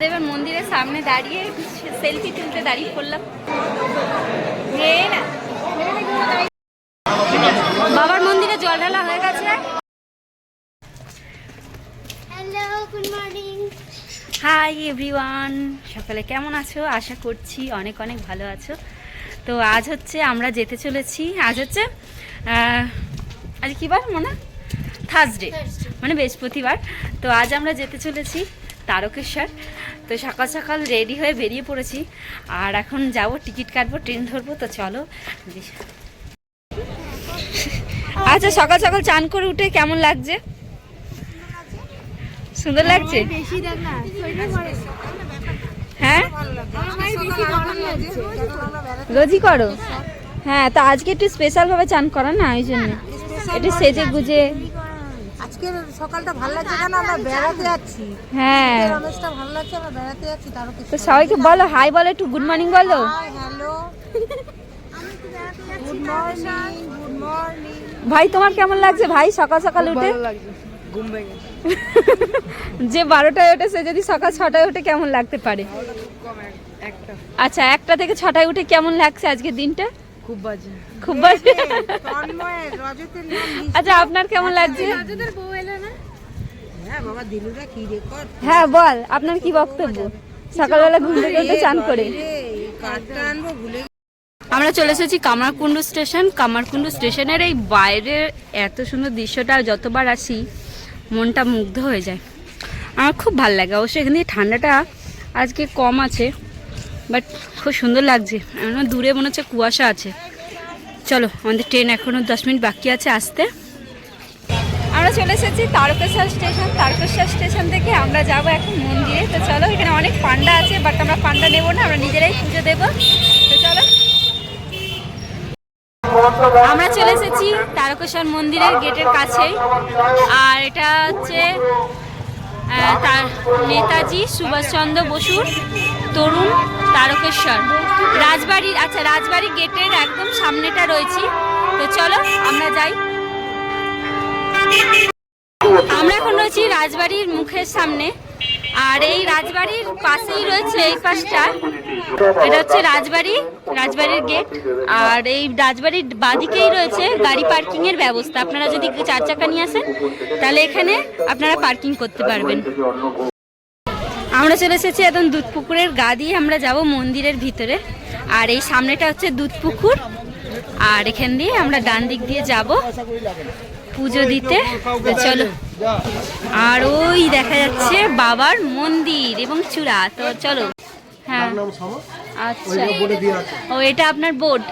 দেবের মন্দিরের সামনে দাঁড়িয়ে সেলফি তুলতে দাঁড়িয়ে পড়লাম। বাবার মন্দিরে জল ঢালা হয়ে গেছে। হাই এভরিওয়ান সকালে কেমন আছো? আশা করছি অনেক অনেক ভালো আছো। তো আজ হচ্ছে আমরা যেতে চলেছি। আজ হচ্ছে আজ কী বার মনে? থার্সডে মানে বৃহস্পতিবার। তো আজ আমরা যেতে চলেছি তারকেশ্বর। তো সকাল সকাল রেডি হয়ে বেরিয়ে পড়েছি। আর এখন যাব, টিকিট কাটবো ট্রেন ধরবো, তো চলো। আচ্ছা সকাল সকাল চান করে উঠে কেমন লাগছে? সুন্দর লাগছে? হ্যাঁ? করো? হ্যাঁ তো আজকে একটু স্পেশাল ভাবে চান করা না, ওই জন্য। একটু সেজে গুজে আজকের সকালটা ভালো লাগছে কেন? আমরা বেড়াতে যাচ্ছি। হ্যাঁ। রমেশটা ভালো লাগছে আমরা বেড়াতে যাচ্ছি তারও কিছু তো সবাইকে বলো হাই বলো একটু গুড মর্নিং বলো। Hi hello good morning good morning ভাই তোমার কেমন লাগছে? ভাই সকাল সকাল উঠে? ঘুম ভেঙে যে বারোটায় ওঠে সে যদি সকাল ছটায় উঠে কেমন লাগতে পারে? আচ্ছা একটা থেকে ছটায় উঠে কেমন লাগছে আজকের দিনটা? খুব বাজে। খুব বাজে। আচ্ছা আপনার কেমন লাগছে? হ্যাঁ হ্যাঁ বল আপনার কি বক্তব্য? সকালবেলা ঘুম থেকে উঠে চান করে। কার্ডটা আনব ভুলে আমরা চলে এসেছি কামারকুণ্ডু স্টেশন। কামারকুণ্ডু স্টেশনের এই বাইরের এত সুন্দর দৃশ্যটা যতবার আসি মনটা মুগ্ধ হয়ে যায়। আমার খুব ভালো লাগে। অবশ্যই এখানে ঠান্ডাটা আজকে কম আছে বাট খুব সুন্দর লাগছে। এমন দূরে মনে হচ্ছে কুয়াশা আছে। চলো, আমাদের ট্রেন এখনও দশ মিনিট বাকি আছে, আসতে। আমরা চলে এসেছি তারকেশ্বর স্টেশন তারকেশ্বর স্টেশন থেকে আমরা যাব এখন মন্দিরে। তো চলো, এখানে অনেক পান্ডা আছে বাট আমরা পান্ডা নেব না, আমরা নিজেরাই পুজো দেবো। তো চলো। আমরা চলে এসেছি তারকেশ্বর মন্দিরের গেটের কাছেই। আর এটা হচ্ছে তার নেতাজি সুভাষচন্দ্র বসুর তরুণ তারকেশ্বর। রাজবাড়ির আচ্ছা রাজবাড়ি গেটের একদম সামনেটা রয়েছি। তো চলো, আমরা যাই। আমরা এখন রয়েছি রাজবাড়ির মুখের সামনে। আর এই রাজবাড়ির পাশেই রয়েছে এই পাশটা। এটা হচ্ছে রাজবাড়ি, রাজবাড়ির গেট। আর এই রাজবাড়ির বাদিকেই রয়েছে গাড়ি পার্কিং এর ব্যবস্থা। আপনারা যদি চার চাকা নিয়ে আসেন, তাহলে এখানে আপনারা পার্কিং করতে পারবেন। আমরা চলে এসেছি একদম দুধ পুকুরের গা দিয়ে আমরা যাব মন্দিরের ভিতরে। আর এই সামনেটা হচ্ছে দুধ পুকুর আর এখান দিয়ে আমরা ডান দিক দিয়ে যাব পুজো দিতে। চলো। আর ওই দেখা যাচ্ছে বাবার মন্দির এবং চূড়া। তো চলো। হ্যাঁ। আচ্ছা। ও এটা আপনার বোর্ড।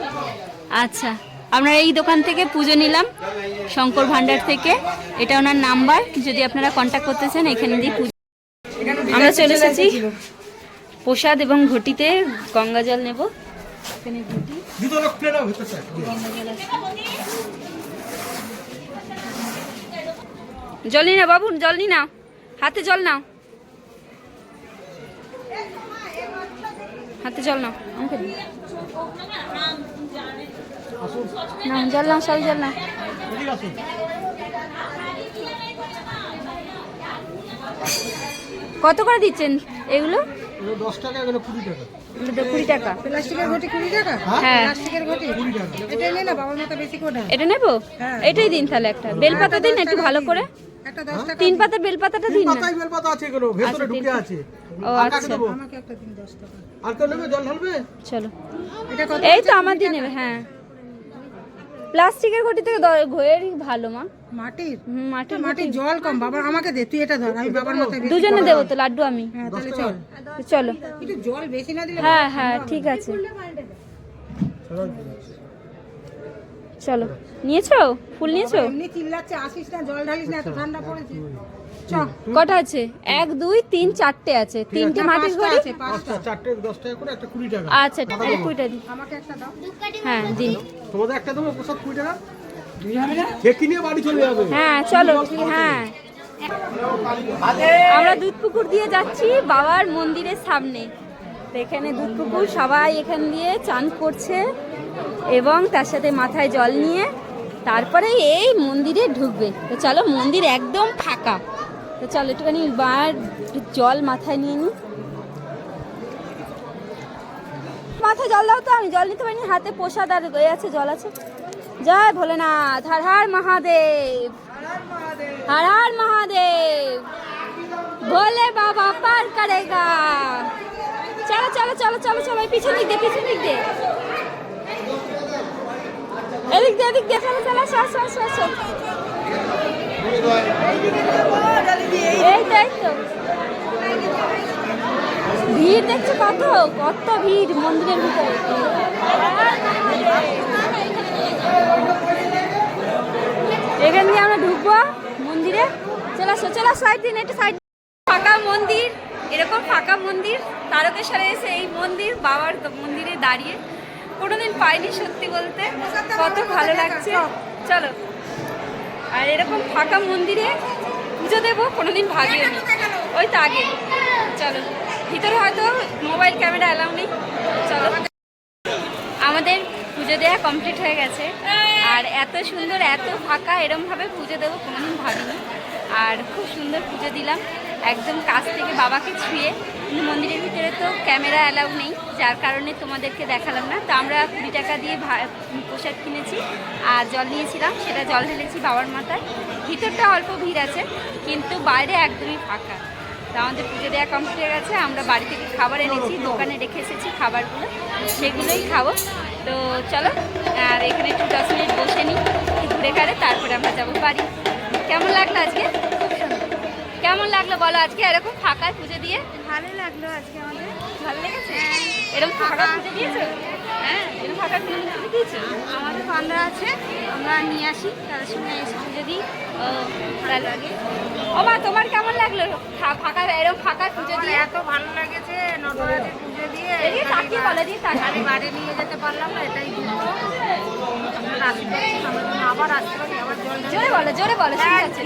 আচ্ছা। আপনারা এই দোকান থেকে পুজো নিলাম শঙ্কর ভান্ডার থেকে। এটা ওনার নাম্বার। যদি আপনারা কন্ট্যাক্ট করতে চান এখানে দিয়ে পুজো আমরা চলে এসেছি। প্রসাদ এবং ঘটিতে গঙ্গা জল নেব। এখানে ঘটি জল নি না বাবু জল নি নাও। হাতে জল নাও। হাতে জল নাও। আমাকে। নাও জল নাও সবাই জল নাও। কত করে দিচ্ছেন এগুলো? দশ টাকা এগুলো কুড়ি টাকা। কুড়ি টাকা। প্লাস্টিকের ঘটি কুড়ি টাকা? হ্যাঁ। প্লাস্টিকের ঘটি? এটা নে না বাবার মতো বেশি করে। এটা নেব? হ্যাঁ। এটাই দিন তাহলে একটা। বেলপাতা দিন একটু ভালো করে। একটা তিন পাতার বেলপাতাটা দিন না। পাতাই বেল আছে এগুলো ভেতরে ঢুকে আছে। ও আচ্ছা। আমাকে একটা দিন দশ টাকা। আর কেউ নেবে? জল ঢালবে? চলো। এই তো আমার দিয়ে নেবে হ্যাঁ। প্লাস্টিকের ঘটি থেকে ঘয়েরই ভালো মা। মাটির? মাটির মাটির জল কম বাবা আমাকে দে তুই এটা ধর আমি বাবার মতে বেশি দুজনে দেবো তো লাড্ডু আমি। হ্যাঁ তাহলে চল। চলো। একটু জল বেশি না দিলে হ্যাঁ হ্যাঁ। ঠিক আছে। চলো। নিয়েছো? ফুল নিয়েছো? এমনি চিল্লাচ্ছে আসিস না জল ঢালিস না এত ঠান্ডা পড়েছে। কটা আছে? এক দুই তিন চারটে আছে। তিনটে মাটির ঘড়ি? আছে পাঁচটা। পাঁচটা চারটে দশ টাকা। করে একটা কুড়ি টাকা আচ্ছা আমাকে একটা দাও। হ্যাঁ দিন। তোমাদের একটা দেবো প্রসাদ কুড়ি টাকা? ঠেকি নিয়ে বাড়ি চলে যাবে। হ্যাঁ চলো হ্যাঁ। আমরা দুধ পুকুর দিয়ে যাচ্ছি বাবার মন্দিরের সামনে। এখানে দুধ পুকুর সবাই এখান দিয়ে চান করছে এবং তার সাথে মাথায় জল নিয়ে তারপরে এই মন্দিরে ঢুকবে। তো চলো, মন্দির একদম ফাঁকা। তো চলো, একটুখানি বার জল মাথায় নিয়ে নিই মাথায় জল দাও তো, আমি জল নিতে পারিনি। হাতে প্রসাদ আর এ আছে, জল আছে। জয় ভোলেনাথ, হার হার মহাদেব। হার হার মহাদেব। ভোলে বাবা পার করেগা। চলো চলো চলো চলো চলো পিছনে দিক দে পিছনে দিক দে এদিক দিয়ে এদিক দিয়ে, চলো চলো সর এই তো। ভিড় দেখছ কত? কত ভিড় মন্দিরের ভিতরে। এখান দিয়ে আমরা ঢুকবো মন্দিরে। চলে, আসো চলে, আসো দিন একটু সাইড ফাঁকা মন্দির, এরকম ফাঁকা মন্দির। তারকেশ্বরে এসে এই মন্দির, বাবার মন্দিরে দাঁড়িয়ে কোনোদিন পাইনি সত্যি বলতে। কত ভালো লাগছে। চলো। আর এরকম ফাঁকা মন্দিরে পুজো দেবো কোনোদিন ভাবিওনি ওই তো আগে। চলো। ভিতরে হয়তো মোবাইল ক্যামেরা অ্যালাউ নেই। চলো। আমাদের পুজো দেওয়া কমপ্লিট হয়ে গেছে। আর এত সুন্দর এত ফাঁকা এরমভাবে পুজো দেবো কোনোদিন ভাবিনি। আর খুব সুন্দর পুজো দিলাম। একদম কাছ থেকে বাবাকে ছুঁয়ে, কিন্তু মন্দিরের ভিতরে তো ক্যামেরা অ্যালাউ নেই, যার কারণে তোমাদেরকে দেখালাম না। তো আমরা কুড়ি টাকা দিয়ে প্রসাদ কিনেছি আর জল নিয়েছিলাম, সেটা জল ঢেলেছি বাবার মাথায়। ভিতরটা অল্প ভিড় আছে, কিন্তু বাইরে একদমই ফাঁকা। তো আমাদের পুজো দেওয়া কমপ্লিট হয়ে গেছে, আমরা বাড়ি থেকে খাবার এনেছি, দোকানে রেখে এসেছি খাবারগুলো, সেগুলোই খাব। তো চলো, আর এখানে একটু দশ মিনিট বসে নিই ঘুরে ঘাড়ে তারপরে আমরা যাব বাড়ি। কেমন লাগল আজকে? কেমন লাগল বলো আজকে? এরকম ফাঁকায় পুজো দিয়ে? ভালো লাগল আজকে আমাদের। ভালো লেগেছে? এরকম ফাঁকা পুজো দিয়েছ? হ্যাঁ এরকম ফাঁকা পুজো দিয়েছ? আমাদের পান্ডা আছে আমরা নিয়ে আসি তাদের সঙ্গে এসে পুজো দিই। তার লাগে। ও মা তোমার কেমন লাগল? ফাঁকা এরকম ফাঁকা পুজো দিয়ে? এত ভালো লেগেছে নটরাজের পুজো দিয়ে তাকিয়ে বলো এদিকে তাকিয়ে খালি বাড়ি নিয়ে যেতে পারলাম না এটাই আমরা আবার আসতে পারি আবার জোরে বলো জোরে বলো ঠিক আছে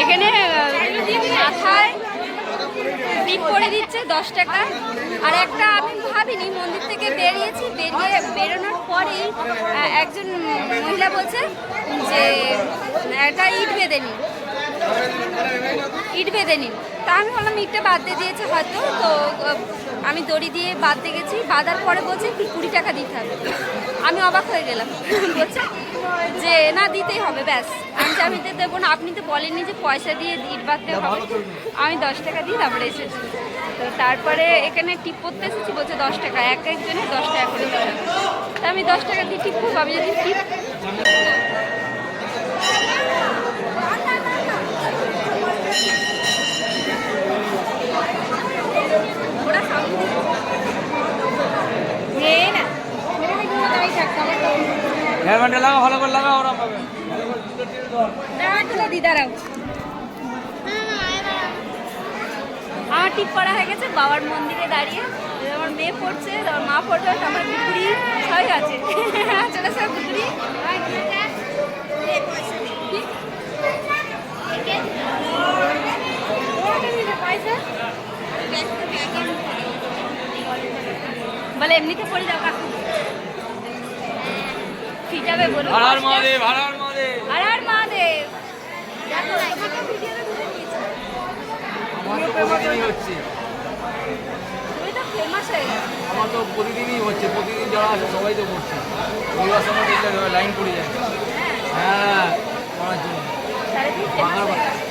এখানে আহ, মাথায় টিপ করে দিচ্ছে দশ টাকা। আর একটা আমি ভাবিনি, মন্দির থেকে বেরিয়েছি, বেরিয়ে বেরোনোর পরেই একজন মহিলা বলছে যে, একটা ইট বেঁধে নিন। ইট বেঁধে নিন। তা আমি বললাম ইটটা বাদ দিয়ে দিয়েছে হয়তো, তো আমি দড়ি দিয়ে বাঁধতে গেছি বাঁধার পরে বলছে কি কুড়ি টাকা দিতে হবে। আমি অবাক হয়ে গেলাম। বলছে যে না দিতেই হবে ব্যাস। আমি যে আমি তো দেবো না আপনি তো বলেননি যে পয়সা দিয়ে ইট বাঁধতে হবে। আমি দশ টাকা দিয়ে তারপরে এসেছি। তো তারপরে এখানে টিপ করতে এসেছি বলছে দশ টাকা এক একজনের দশ টাকা করে দিতে হবে। তা আমি দশ টাকা দিয়ে টিপ করব আমি যদি টিপ ওরা সামনে এই না হেলমেটটা লাগাও, ভালো করে লাগাও, ওরা পাবে। তুলে দি দাঁড়াও। আমার ঠিক করা হয়ে গেছে, বাবার মন্দিরে দাঁড়িয়ে। আমার মেয়ে পড়ছে আমার মা আর আমার বুকুরি সবাই আছে। চলে স্যার বুকুরি বলে, এমনিতে পড়ে যাও, কাকু। ফিটাবে বলো হারার মহাদেব হারার মহাদেব। মহাদেব। দেখো তোমাকে ভিডিওতে তুলে প্রতিদিনই হচ্ছে। তুমি তো ফেমাস হয়ে গেছো। আমার তো প্রতিদিনই হচ্ছে প্রতিদিন যারা আসে সবাই তো করছে। রবিবার সময় দেখলে লাইন পড়ে যায়। হ্যাঁ করার জন্য। তুমি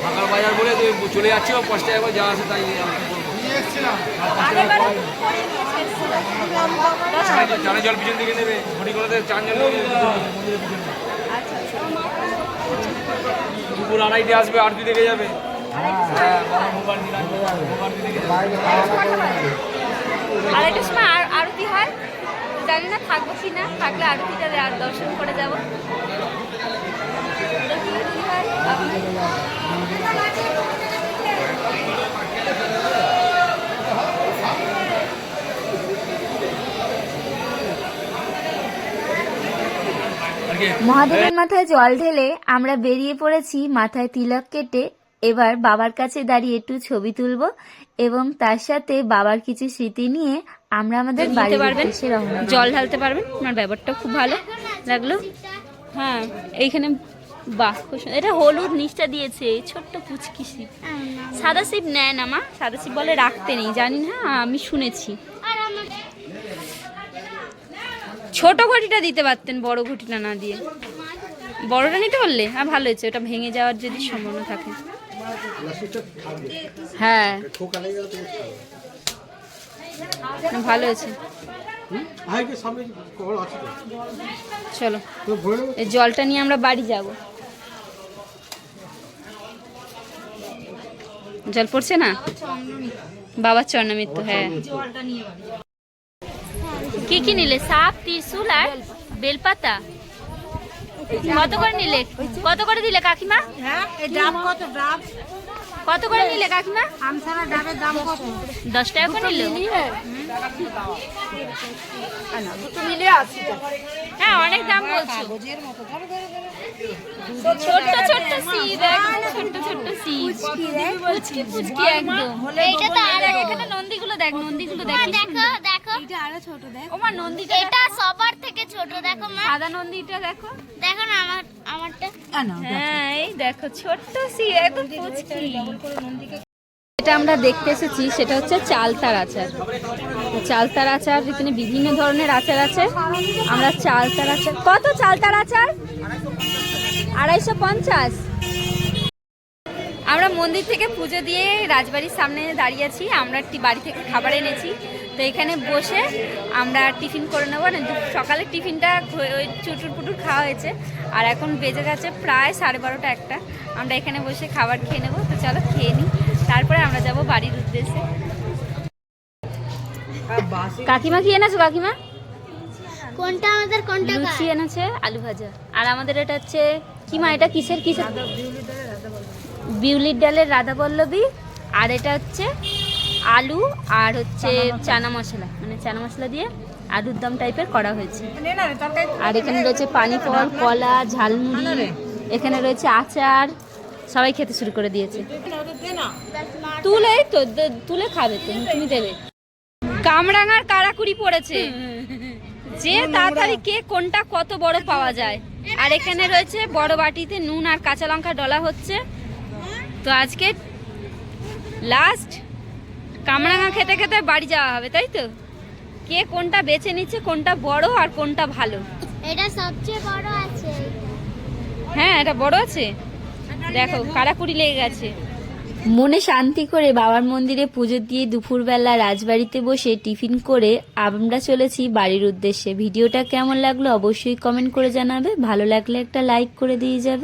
ফাঁকার বাজার বলে তুই চলে যাচ্ছি টাকা করে যা আসে তাই জল পিছন দিকে নেবে ঘটিগুলোতে চান জল নেবে আচ্ছা আচ্ছা। দুপুর আড়াইটে আসবে আরতি দেখে যাবে। হ্যাঁ একটা সময় আর আরতি হয়? জানি না থাকব কি না? থাকলে আরতিটা দর্শন করে যাব দেখি কি হয় আপনার- আর কি মহাদেবের মাথায় জল ঢেলে আমরা বেরিয়ে পড়েছি মাথায় তিলক কেটে। এবার বাবার কাছে দাঁড়িয়ে একটু ছবি তুলবো এবং তার সাথে বাবার কিছু স্মৃতি নিয়ে আমরা আমাদের বাড়ির পারবেন? জল ঢালতে পারবেন? আমার ব্যাপারটা খুব ভালো লাগল। হ্যাঁ এইখানে বাহ এটা হলুদ নিচটা দিয়েছে ছোট্ট পুচকি শিব। সাদা শিব নেয় না মা সাদা শিব বলে রাখতে নেই জানি না আমি শুনেছি আর আমার ছোট ঘটিটা দিতে পারতেন, বড় ঘটিটা না দিয়ে। বড়টা নিতে পারলে? হ্যাঁ ভালো হয়েছে, ওটা ভেঙে যাওয়ার যদি সম্ভাবনা থাকে। হ্যাঁ। ভালো হয়েছে। চলো জলটা নিয়ে আমরা বাড়ি যাব। জল পড়ছে না? বাবার চরণামৃত্যু হ্যাঁ। কি কি নিলে? সাপ ত্রিশুল আর বেলপাতা? কত করে নিলে? কত করে দিলে কাকিমা? হ্যাঁ কত? করে নিলে কাকিমা? দশ টাকা করে নিল? হ্যাঁ অনেক দাম বলছো। ছোট্ট ছোট্ট একদম ছোট্ট ছোট্ট সিপ পুচকি পুচকি একদম। এইটা তো আরও দেখ এখানে নন্দীগুলো দেখ নন্দীগুলো দেখ মা দেখো এটা আরও ছোট দেখ। ও মা নন্দীটা এটা সবার থেকে ছোট দেখো মা। সাদা নন্দীটা দেখো। দেখো না আমার আমারটা। হ্যাঁ এই দেখো ছোট্ট সি একদম পুচকি। এটা আমরা দেখতে এসেছি সেটা হচ্ছে চালতার আচার। চালতার আচার এখানে বিভিন্ন ধরনের আচার আছে আমরা চালতার আচার কত চালতার আচার? আড়াইশো পঞ্চাশ। আমরা মন্দির থেকে পুজো দিয়ে রাজবাড়ির সামনে দাঁড়িয়ে আছি। আমরা একটি বাড়ি থেকে খাবার এনেছি। তো এখানে বসে আমরা টিফিন করে নেব। না সকালের টিফিনটা ওই চুটুর পুটুর খাওয়া হয়েছে। আর এখন বেজে গেছে প্রায় সাড়ে বারোটা একটা। আমরা এখানে বসে খাবার খেয়ে নেব। তো চলো খেয়ে নিই। তারপরে আমরা যাব বাড়ির উদ্দেশ্যে। কাকিমা কি এনেছো কাকিমা? কোনটা আমাদের কোনটা লুচি এনেছে আলু ভাজা। আর আমাদের এটা হচ্ছে কি মা এটা কিসের কিসের? বিউলির ডালের রাধা পল্লবী আর এটা হচ্ছে আলু আর হচ্ছে চানা মশলা। মানে চানা মশলা দিয়ে আলুর দম টাইপের করা হয়েছে। আর এখানে রয়েছে পানি ফল কলা ঝালমুড়ি এখানে রয়েছে আচার সবাই খেতে শুরু করে দিয়েছে। তুলে তো তুলে খাবে তো তুমি দেবে। কামরাঙার কারাকুড়ি পড়েছে। যে তাড়াতাড়ি কে কোনটা কত বড় পাওয়া যায়। আর এখানে রয়েছে বড় বাটিতে নুন আর কাঁচা লঙ্কা ডলা হচ্ছে। তো আজকে লাস্ট কামরাঙা খেতে খেতে বাড়ি যাওয়া হবে তাই তো? কে কোনটা বেছে নিচ্ছে কোনটা বড় আর কোনটা ভালো? এটা সবচেয়ে বড় আছে হ্যাঁ এটা বড় আছে? দেখো কারাকুড়ি লেগে গেছে। মনে শান্তি করে বাবার মন্দিরে পুজো দিয়ে দুপুরবেলা রাজবাড়িতে বসে টিফিন করে আমরা চলেছি বাড়ির উদ্দেশ্যে। ভিডিওটা কেমন লাগল অবশ্যই কমেন্ট করে জানাবে। ভালো লাগলে একটা লাইক করে দিয়ে যাবে।